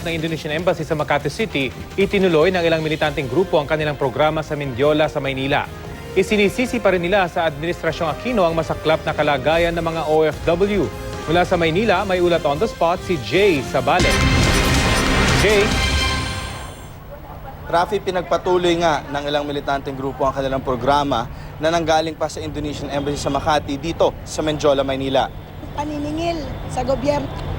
ng Indonesian Embassy sa Makati City, itinuloy ng ilang militanteng grupo ang kanilang programa sa Mindiola sa Maynila. Isinisisi pa rin nila sa Administrasyong Aquino ang masaklap na kalagayan ng mga OFW. Mula sa Maynila, may ulat on the spot si Jay Sabale. Jay, Rafi, pinagpatuloy nga ng ilang militanteng grupo ang kanilang programa na nanggaling pa sa Indonesian Embassy sa Makati dito sa Menjola, Maynila. paniningil sa gobyerno.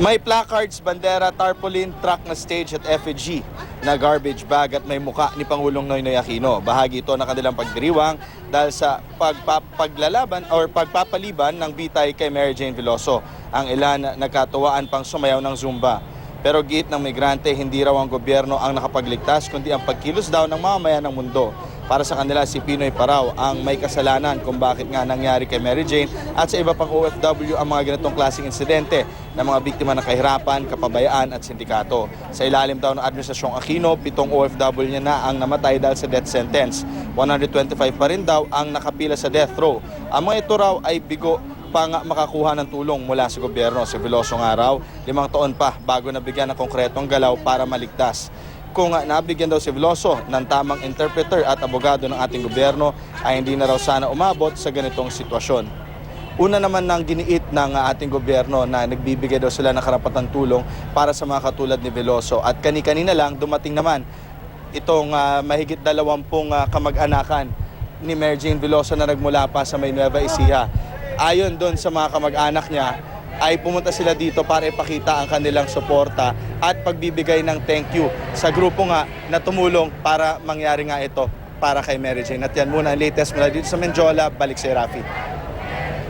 May placards, bandera, tarpaulin, truck na stage at effigy na garbage bag at may muka ni Pangulong Noynoy Aquino. Bahagi ito ng kanilang pagdiriwang dahil sa pagpapaglalaban or pagpapaliban ng bitay kay Mary Jane Veloso. Ang ilan nagkatuwaan pang sumayaw ng Zumba. Pero giit ng migrante, hindi raw ang gobyerno ang nakapagligtas kundi ang pagkilos daw ng mamamayan ng mundo. Para sa kanila, si Pinoy Paraw ang may kasalanan kung bakit nga nangyari kay Mary Jane at sa iba pang OFW ang mga ganitong klaseng insidente ng mga biktima ng kahirapan, kapabayaan at sindikato. Sa ilalim daw ng Administrasyong Aquino, pitong OFW niya na ang namatay dahil sa death sentence. 125 pa rin daw ang nakapila sa death row. Ang mga ito raw ay bigo pa nga makakuha ng tulong mula sa gobyerno. Si Veloso nga raw, limang taon pa bago nabigyan ng konkretong galaw para maligtas. Kung nabigyan daw si Veloso ng tamang interpreter at abogado ng ating gobyerno, ay hindi na raw sana umabot sa ganitong sitwasyon. Una naman ng giniit ng uh, ating gobyerno na nagbibigay daw sila ng karapatang tulong para sa mga katulad ni Veloso. At kani-kanina lang dumating naman itong ah, mahigit dalawampung ah, kamag-anakan ni Jane Veloso na nagmula pa sa May Nueva Ecija. Ayon doon sa mga kamag-anak niya, ay pumunta sila dito para ipakita ang kanilang suporta at pagbibigay ng thank you sa grupo nga na tumulong para mangyari nga ito para kay Mary Jane. At yan muna ang latest mula dito sa Menjola. Balik si Rafi.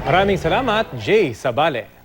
maraming salamat, Jay Sabale.